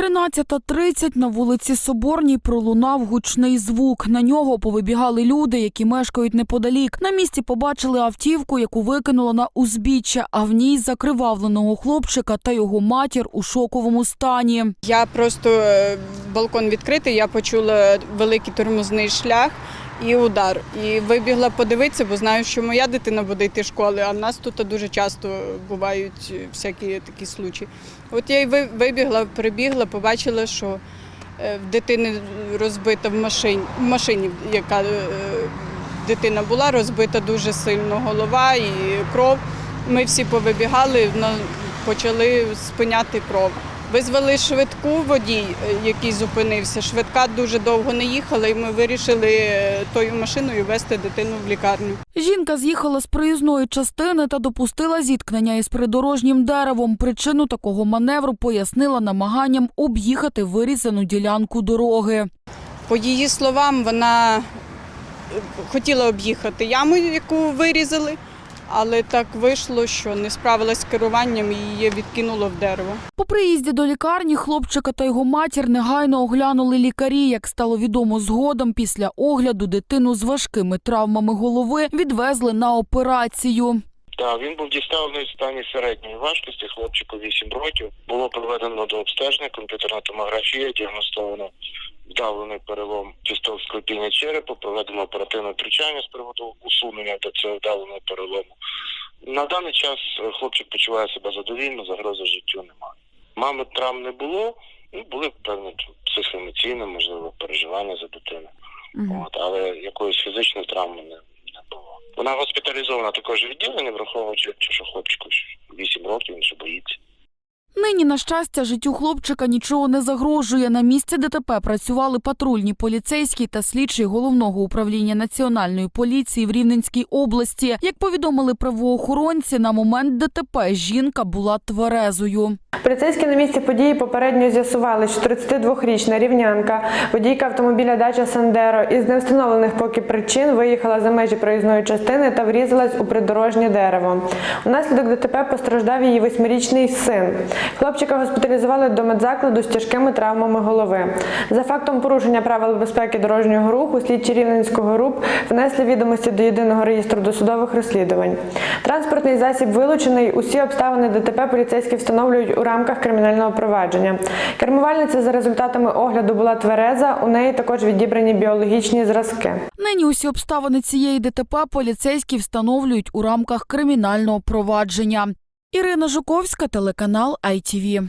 13.30 на вулиці Соборній пролунав гучний звук. На нього повибігали люди, які мешкають неподалік. На місці побачили автівку, яку викинуло на узбіччя, а в ній закривавленого хлопчика та його матір у шоковому стані. Я просто е, балкон відкритий, я почула великий тормозний шлях і удар. І вибігла подивитися, бо знаю, що моя дитина буде йти школи, а в нас тут дуже часто бувають всякі такі случаї. От я й ви- вибігла, прибігла, побачила, що е, в дитини розбита в машині, в машині, яка е, дитина була, розбита дуже сильно голова і кров. Ми всі повибігали, почали спиняти кров. Визвали швидку водій, е, який зупинився. Швидка дуже довго не їхала, і ми вирішили е, тою машиною везти дитину в лікарню. Жінка з'їхала з проїзної частини та допустила зіткнення із придорожнім деревом. Причину такого маневру пояснила намаганням об'їхати вирізану ділянку дороги. По її словам, вона е, хотіла об'їхати яму, яку вирізали, але так вийшло, що не справилась з керуванням і її відкинуло в дерево. По приїзді до лікарні хлопчика та його матір негайно оглянули лікарі. Як стало відомо згодом, після огляду дитину з важкими травмами голови відвезли на операцію. Так, він був діставлений в стані середньої важкості, хлопчику 8 років. Було проведено до обстеження, комп'ютерна томографія, діагностовано вдавлений перелом кісток склепіння черепу, проведено оперативне втручання з приводу усунення до цього вдавленого перелому. На даний час е, хлопчик почуває себе задовільно, загрози життю немає. Мами травм не було, ну були певні психоемоційні, можливо, переживання за дитину. От, але якоїсь фізичної травми не, не було. Вона госпіталізована також в відділенні, враховуючи, що хлопчику 8 років, він ще боїться. Нині, на щастя, життю хлопчика нічого не загрожує. На місці ДТП працювали патрульні поліцейські та слідчий головного управління національної поліції в Рівненській області. Як повідомили правоохоронці, на момент ДТП жінка була тверезою. Поліцейські на місці події попередньо з'ясували, що 32-річна рівнянка, водійка автомобіля Дача Сандеро із невстановлених поки причин виїхала за межі проїзної частини та врізалась у придорожнє дерево. Унаслідок ДТП постраждав її восьмирічний син. Хлопчика госпіталізували до медзакладу з тяжкими травмами голови. За фактом порушення правил безпеки дорожнього руху слідчі Рівненського РУП внесли відомості до єдиного реєстру досудових розслідувань. Транспортний засіб вилучений. Усі обставини ДТП поліцейські встановлюють у рамках кримінального провадження. Кермувальниця за результатами огляду була твереза. У неї також відібрані біологічні зразки. Нині усі обставини цієї ДТП поліцейські встановлюють у рамках кримінального провадження. Ірина Жуковська, телеканал ITV.